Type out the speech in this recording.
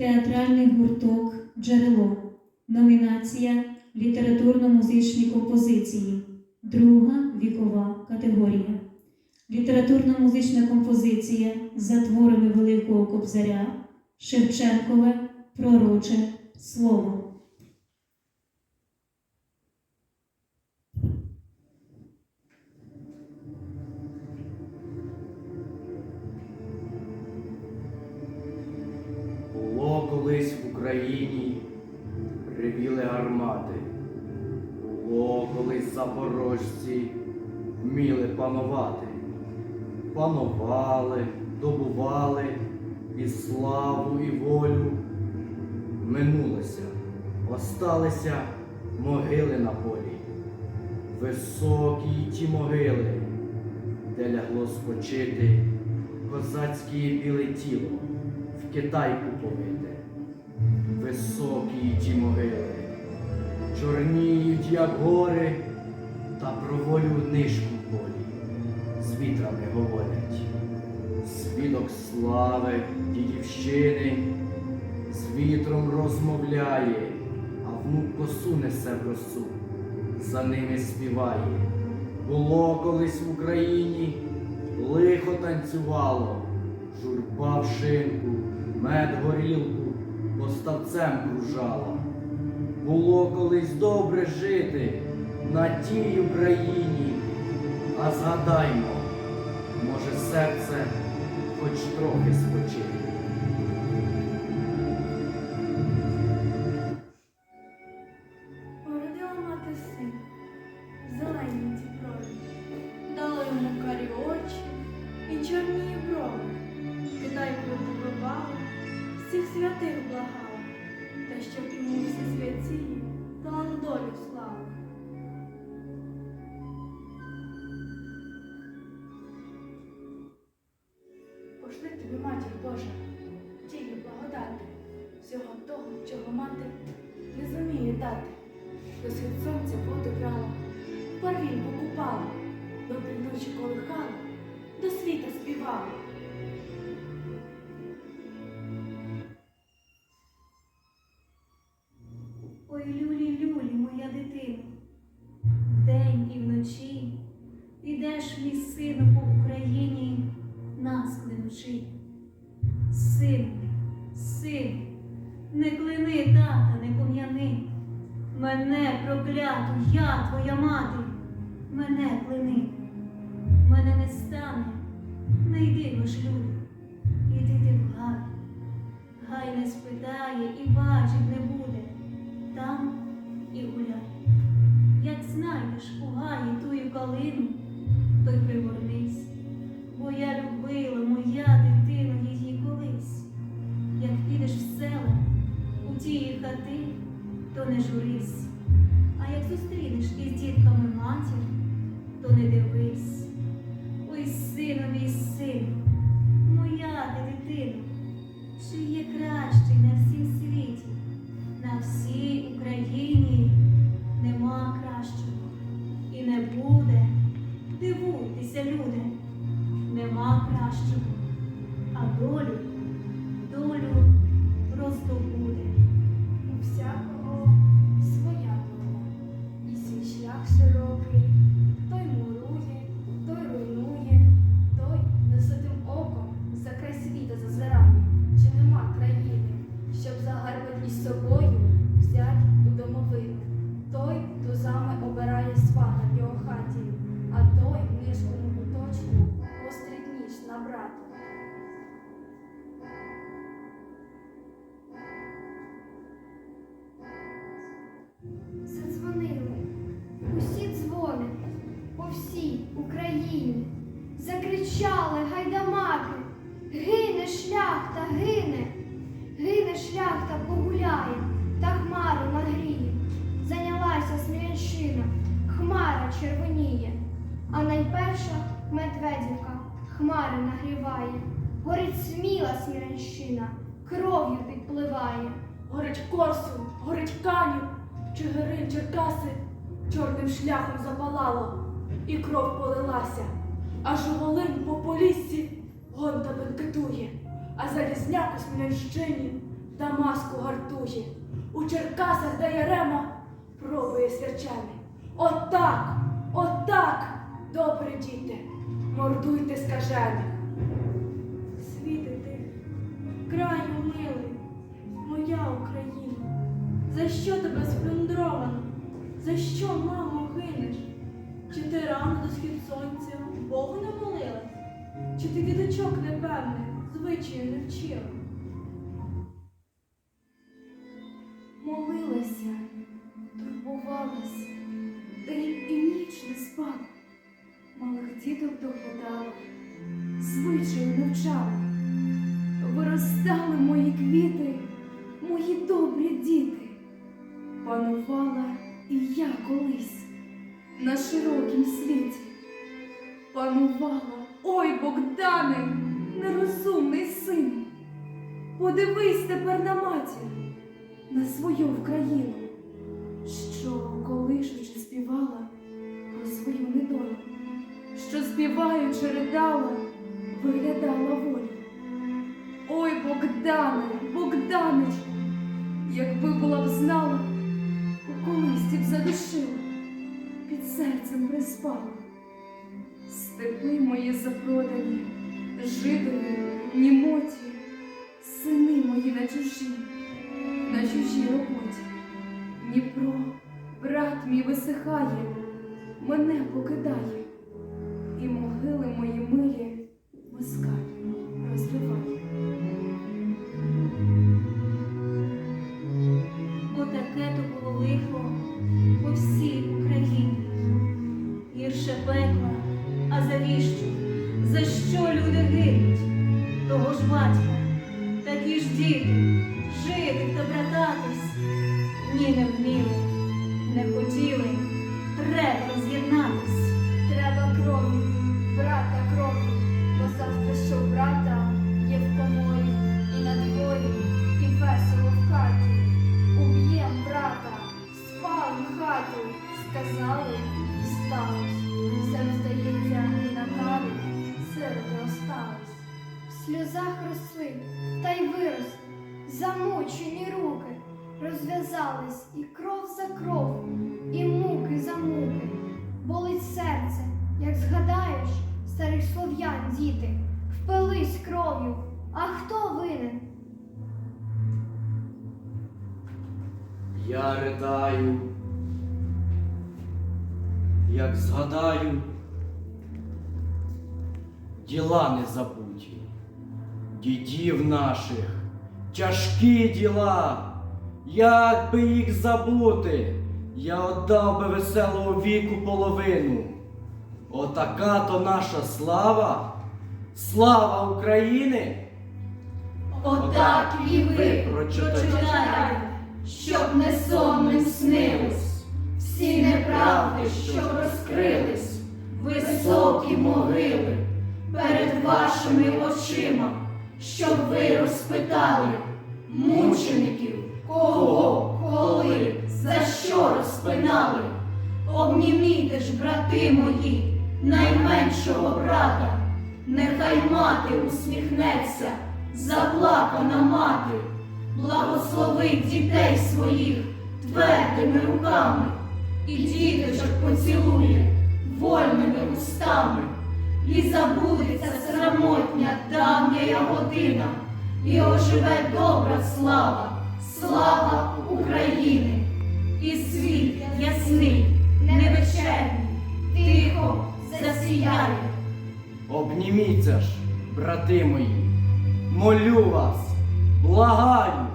Театральний гурток Джерело. Номінація Літературно-музичні композиції. Друга вікова категорія. Літературно-музична композиція за творами Великого Кобзаря Шевченкове Пророче Слово. Гармати. Було колись запорожці вміли панувати. Панували, добували і славу, і волю. Минулося, осталися могили на полі. Високі ті могили, де лягло спочити козацьке біле тіло в Китайку повите, високі ті могили, чорніють, як гори, та про волю нишку в полі, з вітрами говорять, свідок слави дідівщини, з вітром розмовляє, а внук косу несе в росу, за ними співає. Було колись в Україні лихо танцювало, журба в шинку, мед горілку поставцем кружала. Було колись добре жити на тій Україні, а згадаймо, може серце хоч трохи спочине. Божа, тільки благодати, всього того, чого мати не зуміє дати. До схід сонця воду брала, парвін покупала, до півночі колихала, до світа співала. Ой, люлі, люлі, моя дитино, вдень і вночі ідеш мій сину по Україні, нас клянучи. Син, син, не клини тата, не пом'яни. Мене прокляту, я твоя мати, мене клини. Мене не стане, не йди ви ж люди, іди ти в гай. Гай не спитає і бачить не буде там і гуляй. Як знайдеш у гаї тую калину, то не журись. А як зустрінеш із дітками матір, то не дивись. Всій Україні. Закричали гайдамаки, гине шляхта, гине, гине шляхта погуляє, та хмару нагріє. Зайнялася Смілянщина, хмара червоніє, а найперша медведівка хмари нагріває. Горить сміла Смілянщина, кров'ю підпливає. Горить Корсун, горить Канів, Чигирин, Черкаси, чорним шляхом запалало, і кров полилася. Аж у Волинь по поліссі гонта бенкетує, а залізняк у Смілянщині Дамаску гартує, у Черкасах де Ярема пробує свячений. Отак, отак, добрі діти, мордуйте скажених. Світи ти, краю милий, моя Україна, за що тебе сплюндровано? За що, мамо, гинеш? Чи ти рано до схід сонця Богу не молилась? Чи ти діточок непевних звичаю не вчила? Молилася, турбувалась, день і ніч не спала, малих діток доглядала, звичаю навчала. Виростали мої квіти, мої добрі діти. Панувала і я колись на широкім світі. Панувала, ой, Богдане, нерозумний син. Подивись тепер на матір, на свою Україну, що колишучи співала про свою недолю, що співаючи ридала, виглядала волю. Ой, Богдане, Богданечку, якби була б знала, у колисті б задушила, під серцем приспала. Степи мої запродані, жидові, німоті, сини мої на чужі, на чужій роботі. Дніпро, брат мій висихає, мене покидає, і могили мої милі москаль розриває. Діти, жити та брататись. Ні, не вміли, не хотіли, треба роз'єднатись. Треба крові, брата крові, бо завжди, що брата є в коморі і на дворі, і весело в хаті. Розв'язались і кров за кров, і муки за муки. Болить серце, як згадаєш старих слов'ян, діти, впились кров'ю. А хто винен? Я ридаю, як згадаю, діла не забуті, дідів наших, тяжкі діла, як би їх забути, я отдав би веселого віку половину. Отака то наша слава, слава України. Отак і ви прочитайте. щоб не сонним снились. Всі неправди, що розкрились, високі могили перед вашими очима, щоб ви розпитали мучеників, кого, коли, за що розпинали. Обнімійте ж, брати мої, найменшого брата, нехай мати усміхнеться, заплакана мати, благословить дітей своїх твердими руками. І діточок поцілує вольними устами, і забудеться срамотня давня година, і оживе добра слава, слава України, і світ ясний, невечерний, тихо засіяє. Обніміться ж, брати мої, молю вас, благаю,